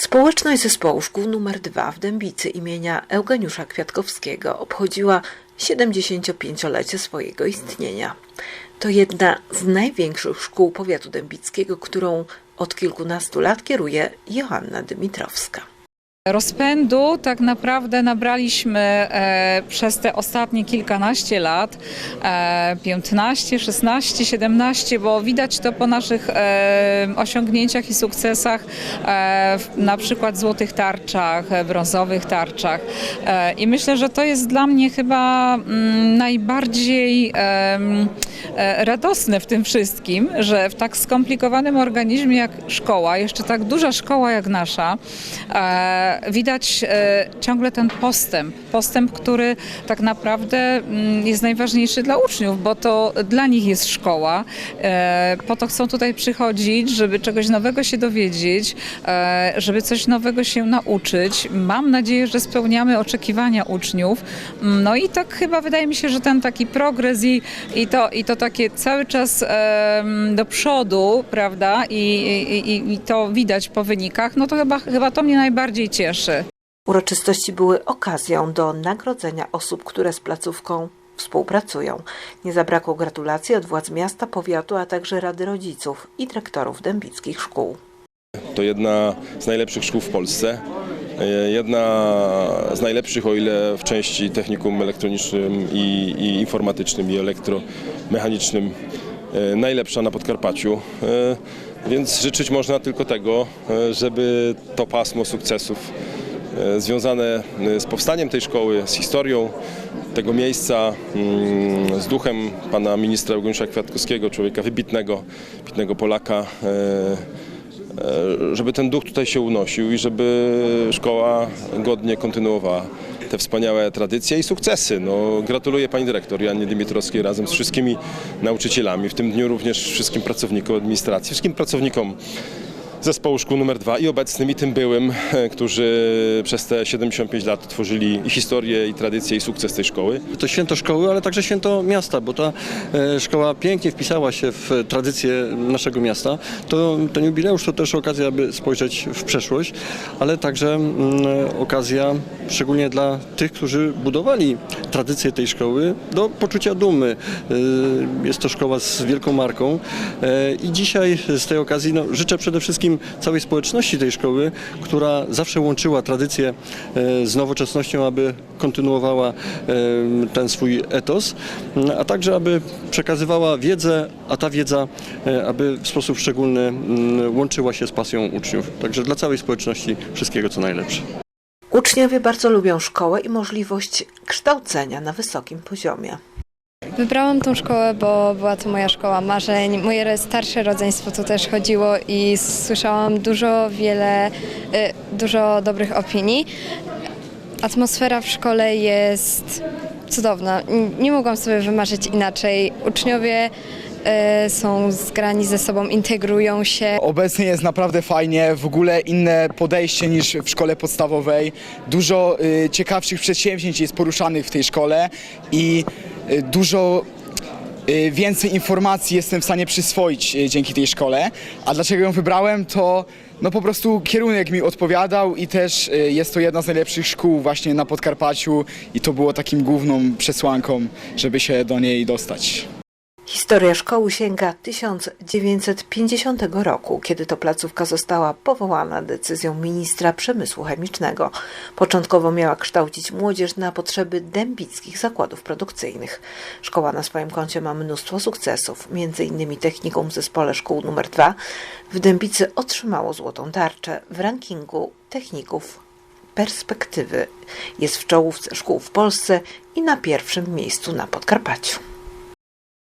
Społeczność Zespołu Szkół nr 2 w Dębicy imienia Eugeniusza Kwiatkowskiego obchodziła 75-lecie swojego istnienia. To jedna z największych szkół powiatu dębickiego, którą od kilkunastu lat kieruje Joanna Dymitrowska. Rozpędu tak naprawdę nabraliśmy e, przez te ostatnie kilkanaście lat, e, 15, 16, 17, bo widać to po naszych e, osiągnięciach i sukcesach, e, na przykład złotych tarczach, brązowych tarczach. I myślę, że to jest dla mnie chyba mm, najbardziej radosne w tym wszystkim, że w tak skomplikowanym organizmie jak szkoła, jeszcze tak duża szkoła jak nasza, e, widać e, ciągle ten postęp. Postęp, który tak naprawdę mm, jest najważniejszy dla uczniów, bo to dla nich jest szkoła. E, Po to chcą tutaj przychodzić, żeby czegoś nowego się dowiedzieć, e, żeby coś nowego się nauczyć. Mam nadzieję, że spełniamy oczekiwania uczniów. Mm, No i tak chyba wydaje mi się, że ten taki progres i, i, to, i to takie cały czas do przodu, prawda, I, i, i- to widać po wynikach, no to chyba, chyba to mnie najbardziej cieszy. Uroczystości były okazją do nagrodzenia osób, które z placówką współpracują. Nie zabrakło gratulacji od władz miasta, powiatu, a także Rady Rodziców i dyrektorów dębickich szkół. To jedna z najlepszych szkół w Polsce. E, Jedna z najlepszych, o ile w części technikum elektronicznym i, i informatycznym i elektromechanicznym e, najlepsza na Podkarpaciu. E, Więc życzyć można tylko tego, e, żeby to pasmo sukcesów związane z powstaniem tej szkoły, z historią tego miejsca, mm, z duchem pana ministra Eugeniusza Kwiatkowskiego, człowieka wybitnego, wybitnego Polaka, żeby ten duch tutaj się unosił i żeby szkoła godnie kontynuowała te wspaniałe tradycje i sukcesy. No, gratuluję pani dyrektor Jannie Dimitrowskiej razem z wszystkimi nauczycielami, w tym dniu również wszystkim pracownikom administracji, wszystkim pracownikom zespołu szkół numer 2 i obecnym i tym byłym, e, którzy przez te 75 lat tworzyli i historię, i tradycję, i sukces tej szkoły. To święto szkoły, ale także święto miasta, bo ta e, szkoła pięknie wpisała się w tradycję naszego miasta. To ten jubileusz to też okazja, aby spojrzeć w przeszłość, ale także mm, okazja szczególnie dla tych, którzy budowali tradycję tej szkoły do poczucia dumy. E, Jest to szkoła z wielką marką i dzisiaj z tej okazji no, życzę przede wszystkim całej społeczności tej szkoły, która zawsze łączyła tradycję e, z nowoczesnością, aby kontynuowała e, ten swój etos, m, a także aby przekazywała wiedzę, a ta wiedza, e, aby w sposób szczególny m, łączyła się z pasją uczniów. Także dla całej społeczności wszystkiego co najlepsze. Uczniowie bardzo lubią szkołę i możliwość kształcenia na wysokim poziomie. Wybrałam tą szkołę, bo była to moja szkoła marzeń. Moje starsze rodzeństwo tu też chodziło i słyszałam dużo, wiele, y, dużo dobrych opinii. Atmosfera w szkole jest cudowna. Nie mogłam sobie wymarzyć inaczej. Uczniowie y, są zgrani ze sobą, integrują się. Obecnie jest naprawdę fajnie, w ogóle inne podejście niż w szkole podstawowej. Dużo y, ciekawszych przedsięwzięć jest poruszanych w tej szkole i y, dużo y, więcej informacji jestem w stanie przyswoić dzięki tej szkole. A dlaczego ją wybrałem, to no po prostu kierunek mi odpowiadał i też jest to jedna z najlepszych szkół właśnie na Podkarpaciu i to było takim główną przesłanką, żeby się do niej dostać. Historia szkoły sięga 1950 roku, kiedy to placówka została powołana decyzją ministra przemysłu chemicznego. Początkowo miała kształcić młodzież na potrzeby dębickich zakładów produkcyjnych. Szkoła na swoim koncie ma mnóstwo sukcesów, m.in. technikum w zespole szkół nr 2 w Dębicy otrzymało złotą tarczę w rankingu techników perspektywy. Jest w czołówce szkół w Polsce i na pierwszym miejscu na Podkarpaciu.